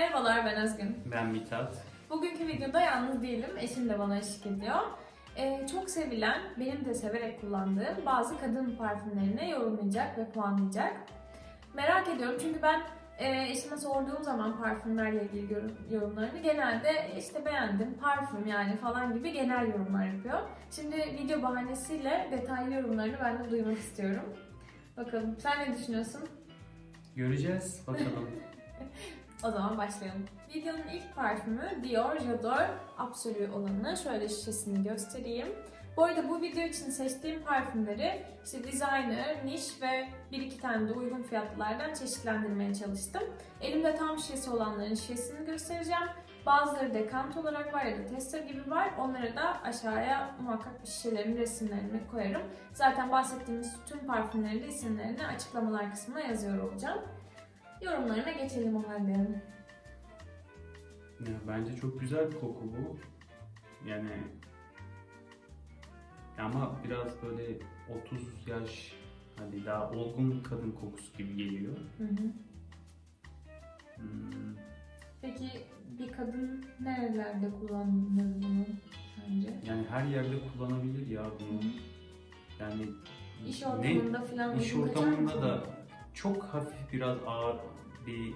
Merhabalar ben Özgün. Ben Mithat. Bugünkü videoda yalnız değilim. Eşim de bana eşlik ediyor. Ee, çok sevilen, benim de severek kullandığım bazı kadın parfümlerini yorumlayacak ve puanlayacak. Merak ediyorum çünkü ben e, eşime sorduğum zaman parfümlerle ilgili yorum- yorumlarını genelde işte beğendim, parfüm yani falan gibi genel yorumlar yapıyor. Şimdi video bahanesiyle detaylı yorumlarını ben de duymak istiyorum. Bakalım sen ne düşünüyorsun? Göreceğiz bakalım. O zaman başlayalım. Videonun ilk parfümü Dior J'adore Absolu olanı. Şöyle şişesini göstereyim. Bu arada bu video için seçtiğim parfümleri işte designer, niş ve bir iki tane de uygun fiyatlılardan çeşitlendirmeye çalıştım. Elimde tam şişesi olanların şişesini göstereceğim. Bazıları dekant olarak var ya da tester gibi var. Onları da aşağıya muhakkak bir şişelerin resimlerini koyarım. Zaten bahsettiğimiz tüm parfümlerin de isimlerini açıklamalar kısmına yazıyor olacağım. Yorumlarına geçelim o halde. Ya, bence çok güzel bir koku bu. Yani ama biraz böyle 30 yaş hani daha olgun kadın kokusu gibi geliyor. Hı hı. Hmm, Peki bir kadın nerelerde kullanılır bunu sence? Yani her yerde kullanabilir ya bunu. Yani İş ne- ortamında falan iş ortamında da çok hafif biraz ağır bir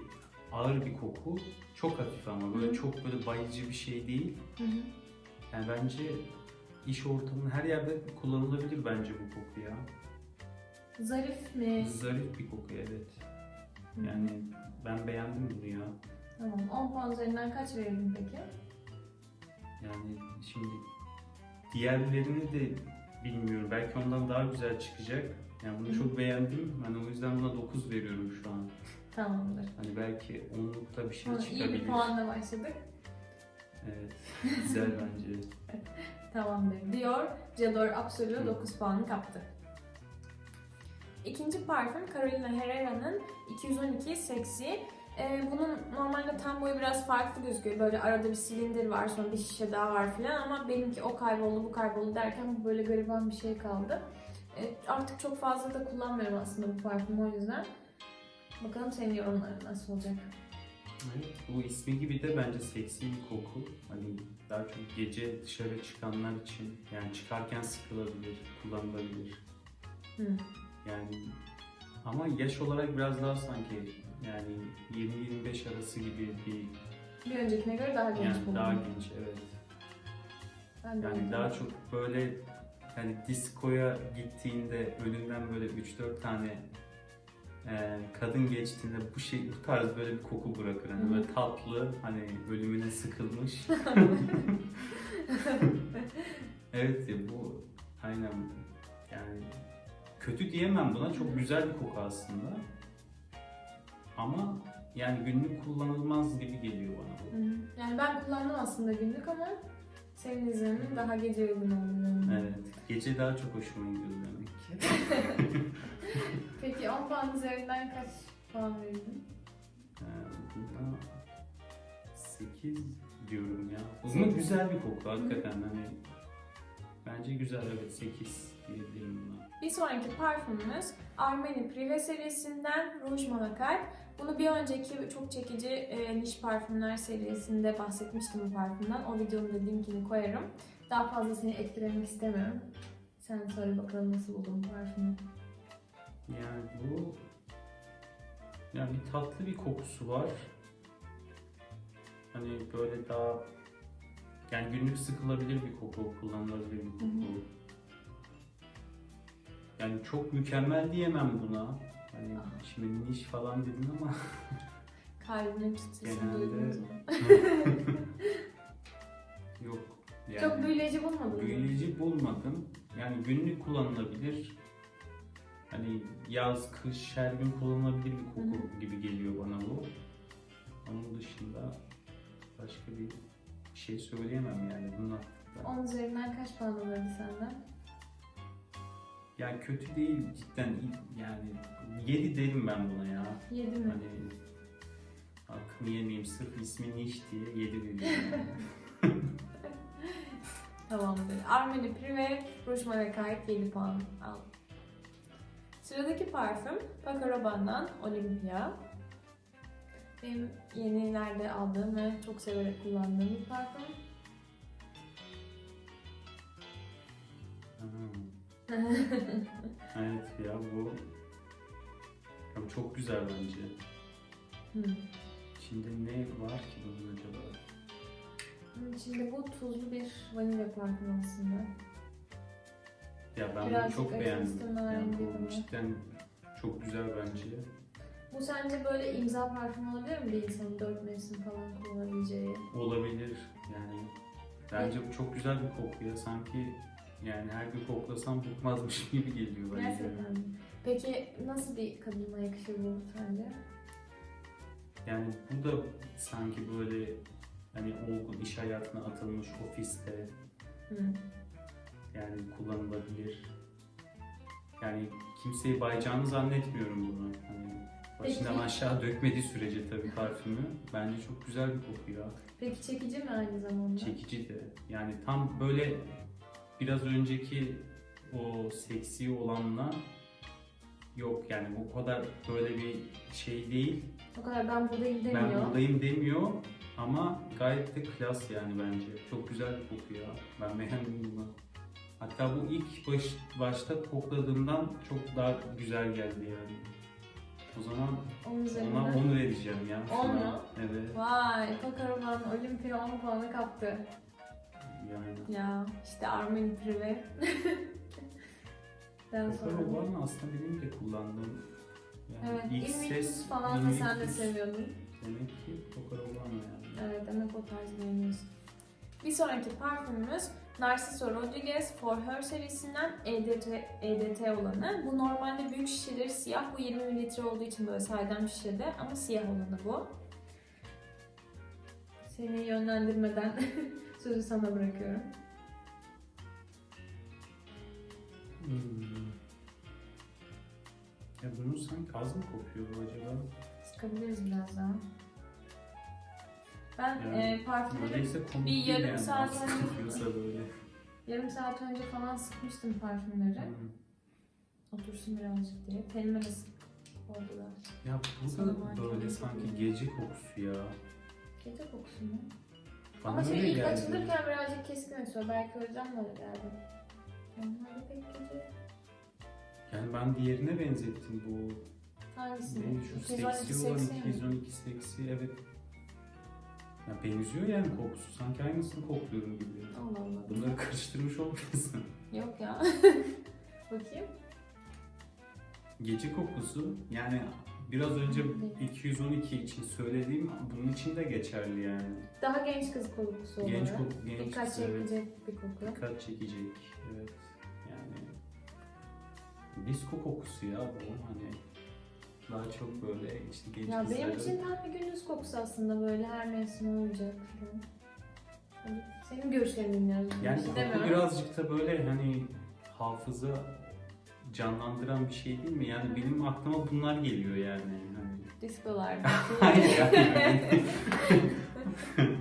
ağır bir koku. Çok hafif ama böyle Hı. çok böyle bayıcı bir şey değil. Hı hı. Yani bence iş ortamının her yerde kullanılabilir bence bu koku ya. Zarif mi? Zarif bir koku evet. Hı. Yani ben beğendim bunu ya. Tamam. 10 puan üzerinden kaç verirdin peki? Yani şimdi diğerlerini de bilmiyorum. Belki ondan daha güzel çıkacak. Yani bunu çok beğendim. Ben o yüzden buna 9 veriyorum şu an. Tamamdır. Hani belki onlukta bir şey iyi çıkabilir. bir puanla başladık. Evet. Güzel bence. Tamamdır. Dior J'adore Absolu Hı. 9 puanı kaptı. İkinci parfüm Carolina Herrera'nın 212 Sexy. Ee, bunun normalde tam boyu biraz farklı gözüküyor. Böyle arada bir silindir var, sonra bir şişe daha var filan ama benimki o kayboldu, bu kayboldu derken bu böyle gariban bir şey kaldı. Ee, artık çok fazla da kullanmıyorum aslında bu parfümü o yüzden. Bakalım senin yorumların nasıl olacak? Evet, bu ismi gibi de bence seksi bir koku. Hani daha çok gece dışarı çıkanlar için yani çıkarken sıkılabilir, kullanılabilir. Hı. Yani ama yaş olarak biraz daha sanki yani 20-25 arası gibi bir Bir öncekine göre daha genç yani daha genç evet. Ben Yani daha çok böyle hani diskoya gittiğinde önünden böyle 3-4 tane e, kadın geçtiğinde bu şey bu tarz böyle bir koku bırakır. Hani böyle tatlı hani ölümüne sıkılmış. evet ya bu aynen yani kötü diyemem buna çok güzel bir koku aslında. Ama yani günlük kullanılmaz gibi geliyor bana. Yani ben kullandım aslında günlük ama senin izlerimin daha gece uygun olduğunu. Evet. Gece daha çok hoşuma gidiyor demek ki. Peki 10 puan üzerinden kaç puan verirdin? Ee, buna 8 diyorum ya. Ama güzel bir koku hakikaten hani. Bence güzel evet 8 diyebilirim buna. Bir sonraki parfümümüz Armani Privé serisinden Rouge Malakal. Bunu bir önceki çok çekici e, niş parfümler serisinde bahsetmiştim bu parfümden. O videonun da linkini koyarım. Daha fazla seni etkilemek istemiyorum. Sen söyle bakalım nasıl buldun bu parfümü? Yani bu yani bir tatlı bir kokusu var. Hani böyle daha yani günlük sıkılabilir bir koku, kullanılabilir bir koku. Hı hı. Yani çok mükemmel diyemem buna. Hani şimdi niş falan dedin ama Kalbinin çıtısını Genelde- mu? yok. Yani Çok büyüleyici bulmadın mı? büyüleyici bulmadım. Yani günlük kullanılabilir. Hani yaz, kış her gün kullanılabilir bir koku gibi geliyor bana bu. Onun dışında başka bir şey söyleyemem yani hakkında. 10 üzerinden kaç puan alırdı senden? Yani kötü değil cidden yani 7 derim ben buna ya. 7 mi? Hani hakkını yemeyeyim sırf ismi niş diye 7 veriyorum. yani. Tamamdır. Armani Privé Rouge Malakal 7 puan al. Sıradaki parfüm Paco Rabanne'dan Olympia. Benim yenilerde aldığım ve çok severek kullandığım bir parfüm. evet ya bu ya bu çok güzel bence. Hmm. İçinde ne var ki bunun acaba? Şimdi bu tuzlu bir vanilya parfüm aslında. Ya ben Birazcık bunu çok beğendim. Yani bu cidden çok güzel bence. Bu sence böyle imza parfüm olabilir mi bir insanın dört mevsim falan kullanabileceği? Olabilir yani. Bence bu çok güzel bir koku ya. Sanki yani her gün koklasam bıkmazmış gibi geliyor bence. Gerçekten? Peki nasıl bir kadına yakışır bu sence? Yani bu da sanki böyle hani olgun iş hayatına atılmış ofiste Hı. yani kullanılabilir. Yani kimseyi bayacağını zannetmiyorum bunu. Hani başından Peki. aşağı dökmediği sürece tabii parfümü. Bence çok güzel bir koku ya. Peki çekici mi aynı zamanda? Çekici de. Yani tam böyle biraz önceki o seksi olanla yok yani bu kadar böyle bir şey değil. O kadar ben buradayım demiyor. Ben buradayım demiyor ama gayet de klas yani bence. Çok güzel bir koku ya. Ben beğendim bunu. Hatta bu ilk baş, başta kokladığımdan çok daha güzel geldi yani. O zaman ona üzerinden. 10 vereceğim ya. On şuna. mu? Evet. Vay, Kokaroman Olimpia 10 puanı kaptı. Yani. Ya işte Armin Prive. Den sonra. Kokar olan aslında benim de kullandığım yani Evet, ilk ses İlmikus falan da sen de seviyordun. Demek ki kokar olan yani. Evet, demek o tarz beğeniyorsun. Bir sonraki parfümümüz Narciso Rodriguez For Her serisinden E EDT, EDT olanı. Bu normalde büyük şişeleri siyah. Bu 20 mililitre olduğu için böyle saydam şişede ama siyah olanı bu. Seni yönlendirmeden sözü sana bırakıyorum. Hmm. Ya bunun sanki az mı kokuyor acaba? Sıkabiliriz biraz daha. Ben Yani e, parfümleri Öyleyse komik bir değil yarım yani saat az önce- kokuyorsa böyle. yarım saat önce falan sıkmıştım parfümleri. Hmm. Otursun birazcık diye. Tenime de oldular. Ya bu Sana da böyle sanki gece kokusu ya. Gece kokusu mu? Ama şey ilk geldi. açılırken birazcık keskin açıyor. Belki yüzden böyle geldi. Onlar da pek gece. Yani ben diğerine benzettim bu. Hangisi? Neydi şu 212 seksi olan seksi mi? 212 seksi evet. Ya benziyor yani kokusu. Sanki aynısını kokluyorum gibi. Allah Allah. Bunları karıştırmış olmasın. Yok ya. Bakayım. Gece kokusu yani biraz önce 212 için söylediğim bunun için de geçerli yani. Daha genç kız kokusu Genç olarak. koku, genç Dikkat kız, evet. çekecek bir koku. Dikkat çekecek. Evet. Yani disko kokusu ya bu hani daha çok böyle işte genç Ya benim kızların- için tam bir gündüz kokusu aslında böyle her mevsim olacak falan. Hadi senin görüşlerini dinliyoruz. Yani şey koku demiyorum. birazcık da böyle hani hafıza canlandıran bir şey değil mi? Yani benim aklıma bunlar geliyor yani. Hani Diskolarda. Hayır yani.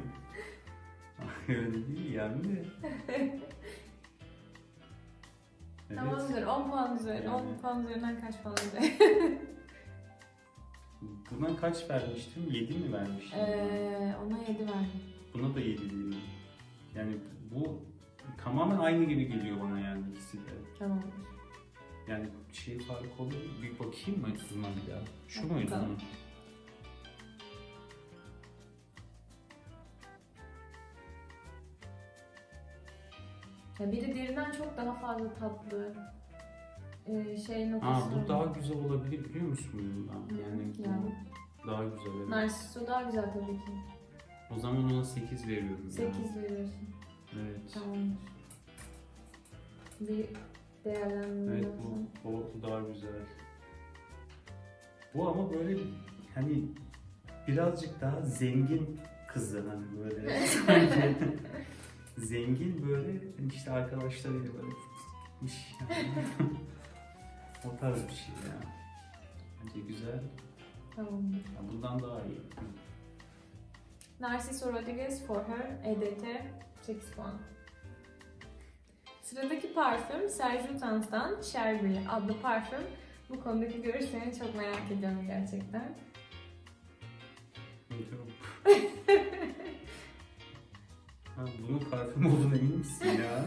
Öyle değil yani de. Evet. Tamamdır 10 puan üzeri. 10 Yani. puan üzerinden kaç puan üzeri? Buna kaç vermiştim? 7 mi vermiştim? Ee, ona 7 verdim. Buna da 7 veriyorum. Yani bu tamamen aynı gibi geliyor bana yani ikisi de. Tamamdır. Yani şey fark olur. Bir bakayım mı buna bir daha? Şu Bak muydu? bakalım. Ya biri diğerinden çok daha fazla tatlı. Ee, şey noktası var. bu daha güzel olabilir biliyor musun bundan? Hı, Yani bu yani. daha güzel evet. Narciso daha güzel tabii ki. O zaman ona 8 veriyorum ya. 8 veriyorsun. Evet. Tamamdır. Bir değerlendirme Evet bu, bu daha güzel. Bu ama böyle hani birazcık daha zengin kızlar hani böyle sanki zengin böyle hani işte arkadaşlarıyla böyle gitmiş yani. o tarz bir şey ya. Bence güzel. Tamamdır. Ya bundan daha iyi. Narciso Rodriguez For Her EDT 8 puan. Sıradaki parfüm Sergio Tans'tan Sherry adlı parfüm. Bu konudaki görüşlerini çok merak ediyorum gerçekten. ha, bunun parfüm olduğuna emin misin ya?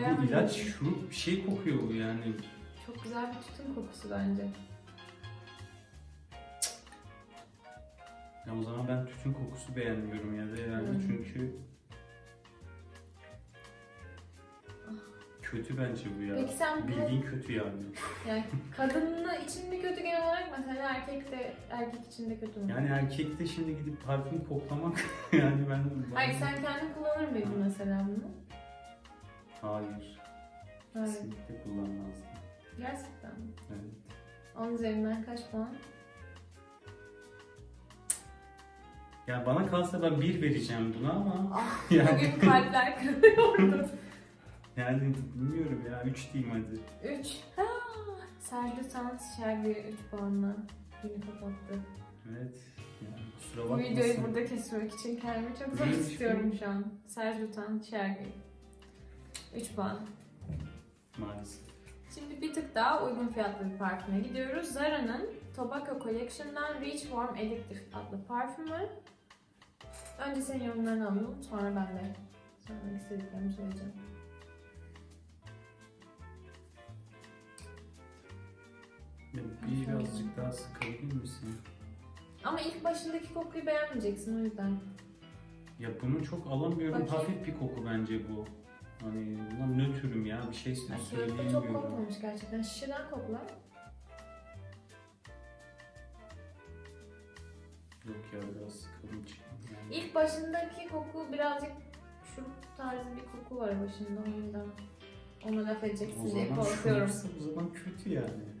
ya bu ilaç şurup bir şey kokuyor bu yani. Çok güzel bir tütün kokusu bence. Ya o zaman ben tütün kokusu beğenmiyorum ya da herhalde Hmm. çünkü kötü bence bu ya. Peki sen bunu Bildiğin kötü yani. yani kadınla için mi kötü genel olarak mesela erkek de erkek için de kötü mü? Yani erkekte şimdi gidip parfüm koklamak yani ben... Hayır sen kendin kullanır mıydın mesela bunu? Hayır. Hayır. Kesinlikle kullanmazdım. Gerçekten mi? Evet. 10 üzerinden kaç puan? Yani bana kalsa ben bir vereceğim buna ama Ah, yani, bugün kalpler kırılıyordu. Yani bilmiyorum ya 3 diyeyim hadi. 3. Sergio Sanz Şerbi 3 puanla günü kapattı. Evet. Yani kusura Bu bakmasın. videoyu burada kesmek için kendimi çok zor Neymiş istiyorum bu? şu an. Sergio Sanz Şerbi. 3 puan. Maalesef. Şimdi bir tık daha uygun fiyatlı bir parfüme gidiyoruz. Zara'nın Tobacco Collection'dan Reach Warm Addictive adlı parfümü. Önce senin yorumlarını alalım, sonra ben de söylemek istediklerimi söyleyeceğim. Ya birazcık daha sıkabilir misin? Ama ilk başındaki kokuyu beğenmeyeceksin o yüzden. Ya bunu çok alamıyorum. Bakayım. Hafif bir koku bence bu. Hani buna nötrüm ya bir şey Ay, Kağıtta çok söyleyemiyorum. kokmamış gerçekten. Şişeden kokla. Yok ya biraz sıkıldım. Yani. İlk başındaki koku birazcık şurup tarzı bir koku var başında o yüzden. Ona laf O edeceksin diye zaman korkuyorum. şurası o zaman kötü yani.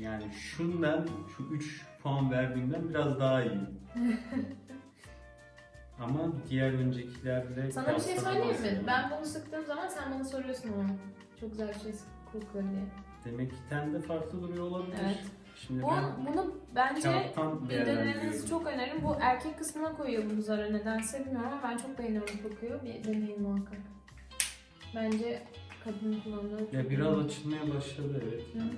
Yani şundan şu 3 puan verdiğimden biraz daha iyi. Ama diğer öncekilerle Sana bir şey söyleyeyim mi? Ben bunu sıktığım zaman sen bana soruyorsun ama. Çok güzel bir şey kokuyor diye. Demek ki tende farklı duruyor olabilir. Evet. Şimdi Bu, ben bunu bence kağıttan bir denemenizi değerlendiriyorum. çok öneririm. Bu erkek kısmına koyuyor bu Zara nedense bilmiyorum ama ben çok beğeniyorum kokuyor. Bir deneyin muhakkak. Bence kadın kullanılır. Ya biraz açılmaya başladı evet. Hı. Yani,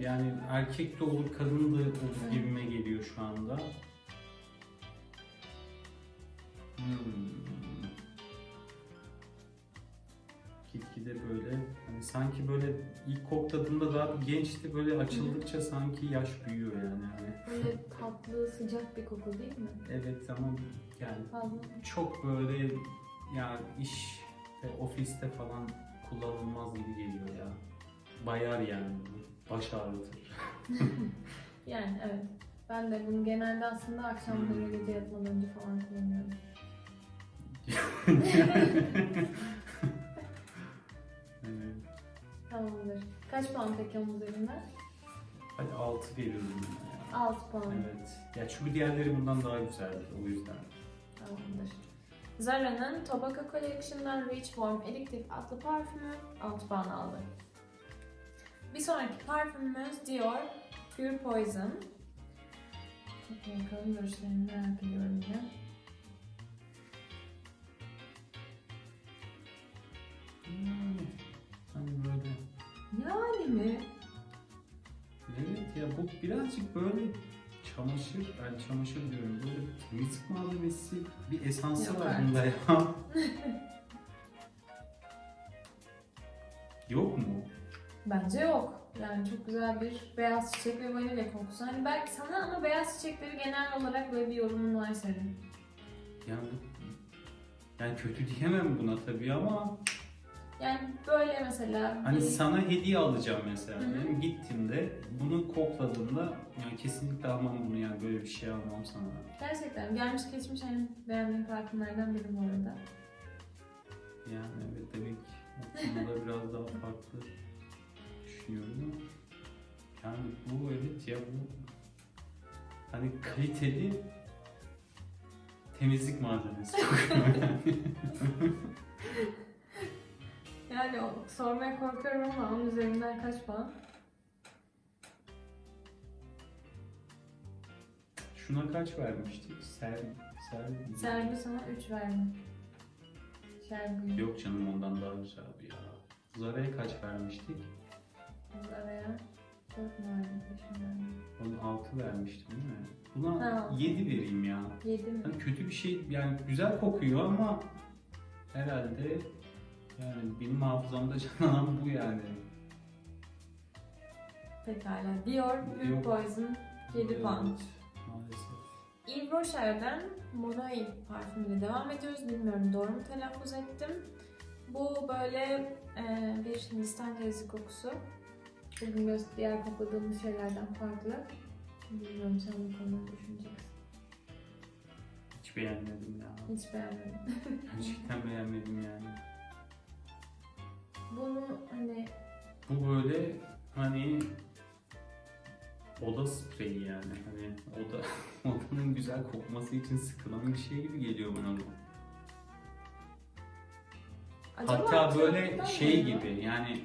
yani erkek de olur, kadın da olur gibime geliyor şu anda. Hmm. Gitgide böyle hani sanki böyle ilk kokladığımda daha gençti böyle açıldıkça sanki yaş büyüyor yani. Hani Böyle tatlı, sıcak bir koku değil mi? evet ama yani Fazla. çok böyle yani işte ofiste falan kullanılmaz gibi geliyor ya. Bayar yani. Baş ağrıtır. Yani evet. Ben de bunu genelde aslında akşamları gece yatmadan önce falan kullanıyorum. Evet. Tamamdır. Kaç puan peki onun üzerinden? Hadi 6 veriyorum buna ya. 6 puan. Evet. Ya çünkü diğerleri bundan daha güzeldi o yüzden. Tamamdır. Zara'nın Tobacco Collection'dan Reach Warm Addictive adlı parfümü 6 puan aldı. Bir sonraki parfümümüz Dior Pure Poison. Hadi bakalım görüşlerini merak ediyorum yine. Yani, hani böyle Yani mi? Evet ya bu birazcık böyle çamaşır, ben çamaşır diyorum böyle temizlik malzemesi bir esansı Yok var artık. bunda ya. Yok mu? Bence yok. Yani çok güzel bir beyaz çiçek ve vanilya kokusu. Hani belki sana ama beyaz çiçekleri genel olarak böyle bir yorumun var senin. Yani yani kötü diyemem buna tabii ama Yani böyle mesela hani bir- sana hediye alacağım mesela. Hı hı. Benim gittiğimde bunu kokladığımda yani kesinlikle almam bunu yani böyle bir şey almam sana. gerçekten gelmiş geçmiş en beğendiğim parfümlerden biri bu arada. Yani evet demek aslında biraz daha farklı düşünüyorum ama yani bu evet ya bu hani kaliteli temizlik malzemesi. Yani o, sormaya korkuyorum ama onun üzerinden kaç puan? Şuna kaç vermiştik? Ser, ser, Serbi sana 3 verdim. Serbi. Yok canım ondan daha güzel bir ya. Zara'ya kaç vermiştik? Araya 4 mü verdim? 5 mi verdim? Onu 6 vermiştim değil mi? Buna Ha. 7 vereyim ya. 7 mi? Hani kötü bir şey yani güzel kokuyor ama herhalde yani benim hafızamda canlanan bu yani. Pekala. Dior Pure Dior. Poison 7 puan. Evet, Maalesef. Yves Rocher'den Monoi parfümüyle devam ediyoruz. Bilmiyorum doğru mu telaffuz ettim. Bu böyle e, bir Hindistan cevizi kokusu. Bugün diğer kokladığımız şeylerden farklı. Bilmiyorum sen bu konuda ne düşüneceksin. Hiç beğenmedim ya. Hiç beğenmedim. Gerçekten beğenmedim yani. Bunu hani Bu böyle hani oda spreyi yani. Hani oda odanın güzel kokması için sıkılan bir şey gibi geliyor bana bu. acaba Hatta böyle şey gibi yani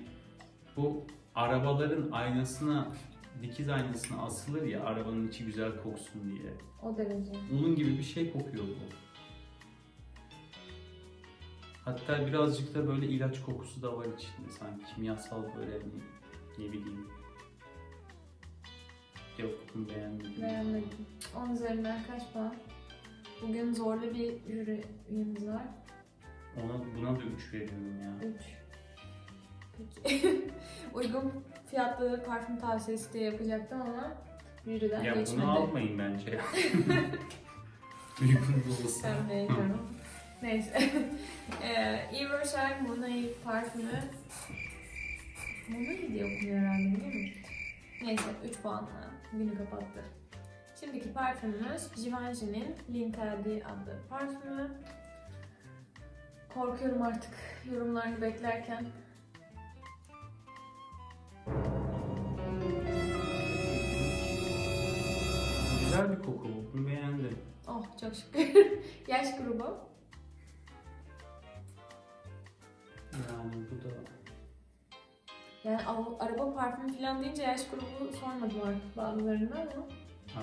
bu arabaların aynasına dikiz aynasına asılır ya arabanın içi güzel koksun diye. O derece. Onun gibi bir şey kokuyor bu. Hatta birazcık da böyle ilaç kokusu da var içinde sanki kimyasal böyle hani ne bileyim. Yok bunu beğenmedim. Beğenmedim. 10 üzerinden kaç puan? Bugün zorlu bir jüri üyemiz var. Ona, buna da 3 veriyorum ya. 3. Peki. Uygun fiyatlı parfüm tavsiyesi de yapacaktım ama jüriden Ya geçmedi. bunu almayın bence. Uygun olsa. Ben beğeniyorum. Neyse. Eee Yves Rocher Monoi parfümü Monoi diye okunuyor herhalde değil mi? Neyse 3 puanla günü kapattı. Şimdiki parfümümüz Givenchy'nin L'Interdit adlı parfümü. Korkuyorum artık yorumlarını beklerken. Güzel bir koku bu. Bunu beğendim. Oh çok şükür. Yaş grubu. Yani bu da Yani av- araba parfümü falan deyince yaş grubu sormadılar bazılarında ama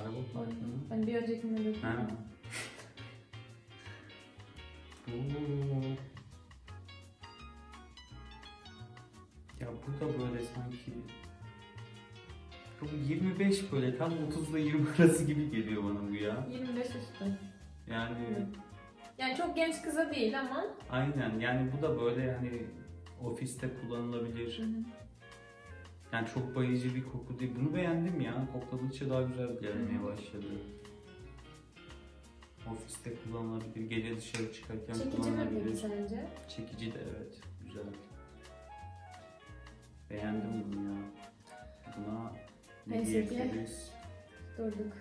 araba parfümü. hani bir öncekinde de Ha. Oo. Ya bu da böyle sanki 25 böyle tam 30 ile 20 arası gibi geliyor bana bu ya. 25 üstü. Yani Evet. Yani çok genç kıza değil ama aynen yani bu da böyle hani ofiste kullanılabilir. Yani çok bayıcı bir koku değil. Bunu beğendim ya. Kokladıkça daha güzel gelmeye Hı hı. başladı. Ofiste kullanılabilir, gece dışarı çıkarken çekici mi kullanılabilir. peki sence? Çekici de evet, güzel. Beğendim bunu ya. Buna Neyse ki diyebiliriz? Durduk.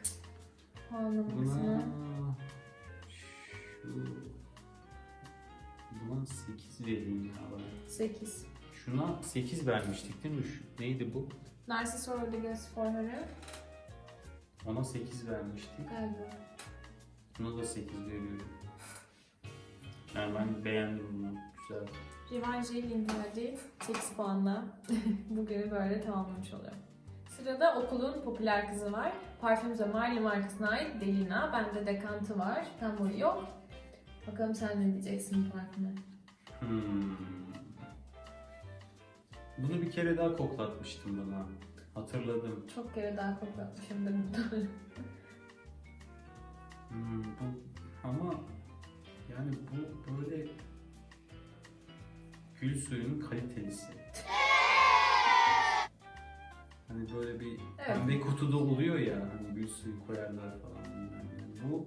Buna Puanlamasına. şu buna 8 vereyim ya ben. 8. Şuna 8 vermiştik değil mi? Şu, neydi bu? Narcissus Rodriguez Former'ı Ona 8 vermiştik. galiba. Buna da 8 veriyorum. Yani ben beğendim bunu. Güzel. Givenchy Linguadi 8 puanla bugünü böyle tamamlamış oluyorum. Sırada okulun popüler kızı var. Parfüm Marley markasına ait Delina. Bende dekantı var. Tam boyu yok. Bakalım sen ne diyeceksin parfüme? Hmm. Bunu bir kere daha koklatmıştım bana. Hatırladım. Çok kere daha koklatmışımdır muhtemelen. Hmm, bu ama yani bu böyle gül suyunun kalitelisi. Hani böyle bir Evet. pembe kutuda oluyor ya hani gül suyu koyarlar falan. Yani bu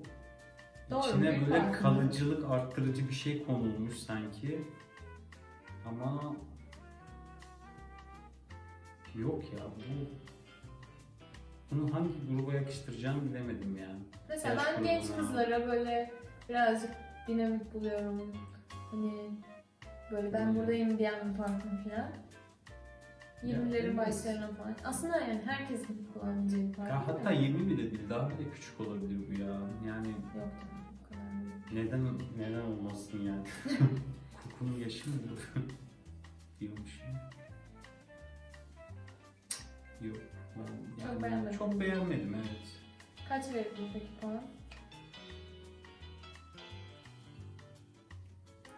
Doğru, içine büyük böyle parfüm. kalıcılık arttırıcı bir şey konulmuş sanki. Ama yok ya bu bunu hangi gruba yakıştıracağım bilemedim yani. Mesela Yaş ben genç grubuna. kızlara böyle birazcık dinamik buluyorum. Hani böyle ben buradayım diyen bir parfüm falan. 20'lerin evet. başlarına falan. Aslında yani herkesin kullanacağı bir parfüm. Ya hatta de. 20 bile değil, daha bile küçük olabilir bu ya. Yani Yok canım bu kadar değil. neden neden olmasın yani? Mı bu? diyormuş. Yok. Ben Çok yani beğenmedim. Çok beğenmedim evet. Kaç verirdin peki puan?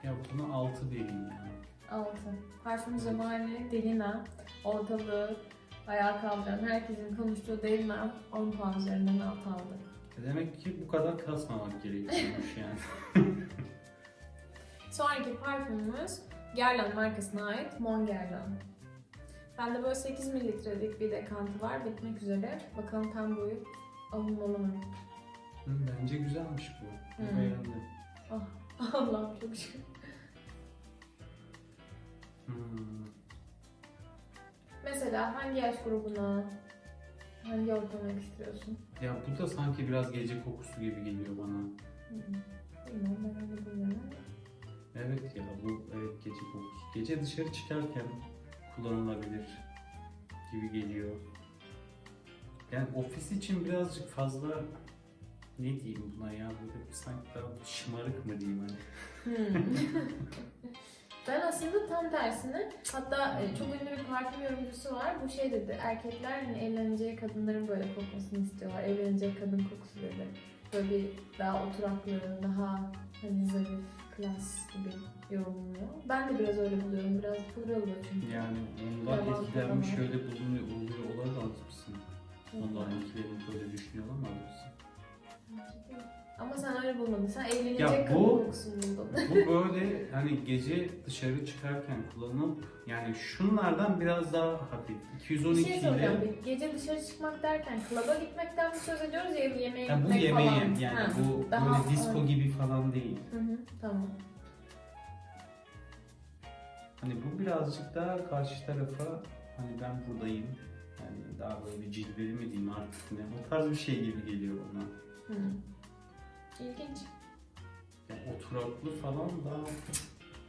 Ya buna 6 vereyim yani. 6. Parfüm zamanı Delina. Ortalığı ayağa kaldıran, herkesin konuştuğu Delina 10 puan üzerinden 6 aldı. E Demek ki bu kadar kasmamak gerekiyormuş yani. Sonraki parfümümüz Guerlain markasına ait Mon Guerlain. Bende böyle 8 mililitrelik bir dekantı var bitmek üzere. Bakalım tam boyu alınmalı mı? Hı, Bence güzelmiş bu. Hı. Beğendim. Allah'ım çok şükür. Hmm. Mesela hangi yaş grubuna, hangi ortama istiyorsun? Ya bu da sanki biraz gece kokusu gibi geliyor bana. Bilmiyorum ben öyle bilmiyorum. Evet ya bu evet gece kokusu. Gece dışarı çıkarken kullanılabilir gibi geliyor. Yani ofis için birazcık fazla ne diyeyim buna ya böyle sanki daha şımarık mı diyeyim hani. Hmm. ben aslında tam tersine hatta e, çok ünlü bir parfüm yorumcusu var. Bu şey dedi erkekler hani evleneceği kadınların böyle kokmasını istiyorlar. Evlenecek kadın kokusu dedi. Böyle bir daha oturaklı, daha hani zarif, klas gibi yorumluyor. Ben de biraz öyle buluyorum. Biraz pudralı çünkü. Yani ondan Yalan etkilenmiş şöyle bulunuyor oluyor olamaz mısın? Ondan etkilenip böyle düşünüyor olamaz mısın? Ama sen öyle bulmadın. Sen evlenecek Ya kadın bu- kokusunu buldun. Bu böyle hani gece dışarı çıkarken kullanıp yani şunlardan biraz daha hafif. Bir 212 şey ile soracağım. Bir Gece dışarı çıkmak derken klaba gitmekten mi söz ediyoruz ya yemeğe Ya bu gitmek yemeği falan? yani Ha, bu daha- böyle disco gibi falan değil. Hı hı, tamam. Hani bu birazcık daha karşı tarafa hani ben buradayım. Yani daha böyle bir cilveli mi diyeyim artık ne o tarz bir şey gibi geliyor bana. Hı. İlginç. Oturaklı falan daha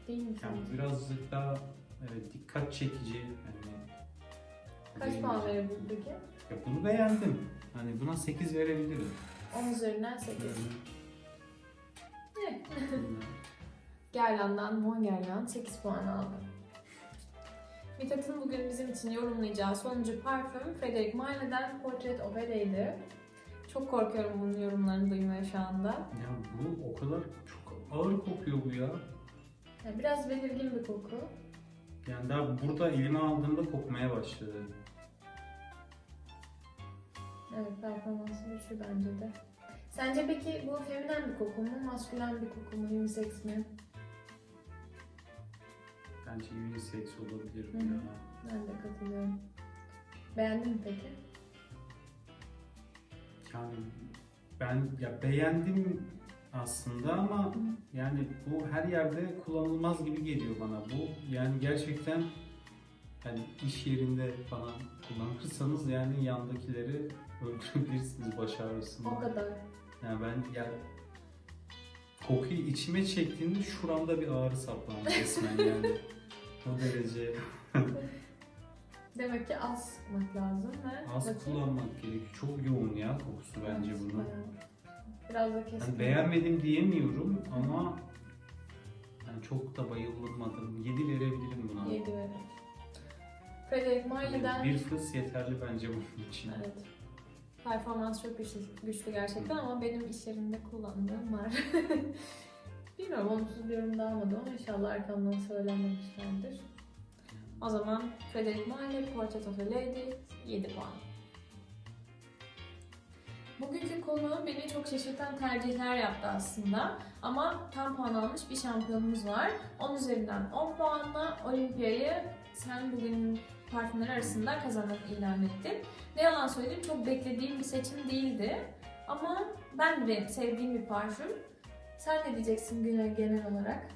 Değil mi? yani sence? birazcık daha evet, dikkat çekici. Yani Kaç puan verebilir peki? Ya bunu beğendim. Hani buna 8 verebilirim. 10 üzerinden 8. Hı. Evet. Gerlan'dan Mon Gerlan 8 puan aldı. Mithat'ın bugün bizim için yorumlayacağı sonuncu parfüm Frederic Maile'den Portrait of Lady. Çok korkuyorum bunun yorumlarını duymaya şu anda. Ya bu o kadar çok ağır kokuyor bu ya. Yani biraz belirgin bir koku. Yani daha burada elime aldığımda kokmaya başladı. Evet performansı güçlü bence de. Sence peki bu feminen bir koku mu, maskülen bir koku mu, unisex mi? Bence unisex olabilir bu Hı ya. Ben de katılıyorum. Beğendin mi peki? Yani ben ya beğendim aslında ama yani bu her yerde kullanılmaz gibi geliyor bana. Bu yani gerçekten yani iş yerinde falan kullanırsanız yani yandakileri öldürebilirsiniz baş. O kadar. Yani ben ya kokuyu içime çektiğimde şuramda bir ağrı saplandı resmen yani. O derece Demek ki az sıkmak lazım ve az bakayım. kullanmak gerekiyor. Çok yoğun ya kokusu bence Evet, bunun. bayağı. Biraz da keskin. Yani beğenmedim diyemiyorum ama yani çok da bayılmadım. 7 verebilirim buna. 7 verir. Frederic Maile'den Yani bir fıs yeterli bence bunun için. evet. Performans çok güçlü, güçlü gerçekten ama benim iş yerinde kullandığım var. Bilmiyorum olumsuz bir yorum da almadım ama inşallah arkamdan söylenmemişlerdir. O zaman Frederic Maile, Portrait of a Lady 7 puan. Bugünkü konu beni çok şaşırtan tercihler yaptı aslında. Ama tam puan almış bir şampiyonumuz var. 10 üzerinden 10 puanla Olimpiyayı sen bugün parfümler arasında kazanan ilan ettin. Ne yalan söyleyeyim çok beklediğim bir seçim değildi. Ama ben de sevdiğim bir parfüm. Sen ne diyeceksin genel olarak?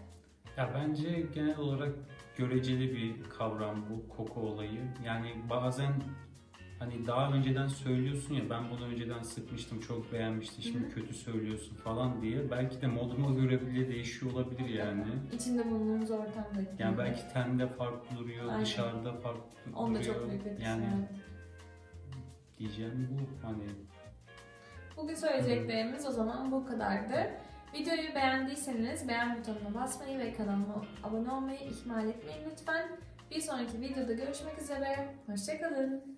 Ya bence genel olarak göreceli bir kavram bu koku olayı. Yani bazen hani daha önceden söylüyorsun ya ben bunu önceden sıkmıştım çok beğenmiştim şimdi Hı hı. kötü söylüyorsun falan diye. Belki de moduma göre bile değişiyor olabilir yani. İçinde bulunduğumuz ortamda. Yani belki tende farklı duruyor, Aynen. dışarıda farklı Onda duruyor. çok büyük etkisi Yani evet. diyeceğim bu hani Bugün söyleyeceklerimiz o zaman bu kadardı. Videoyu beğendiyseniz beğen butonuna basmayı ve kanalıma abone olmayı ihmal etmeyin lütfen. Bir sonraki videoda görüşmek üzere. Hoşçakalın.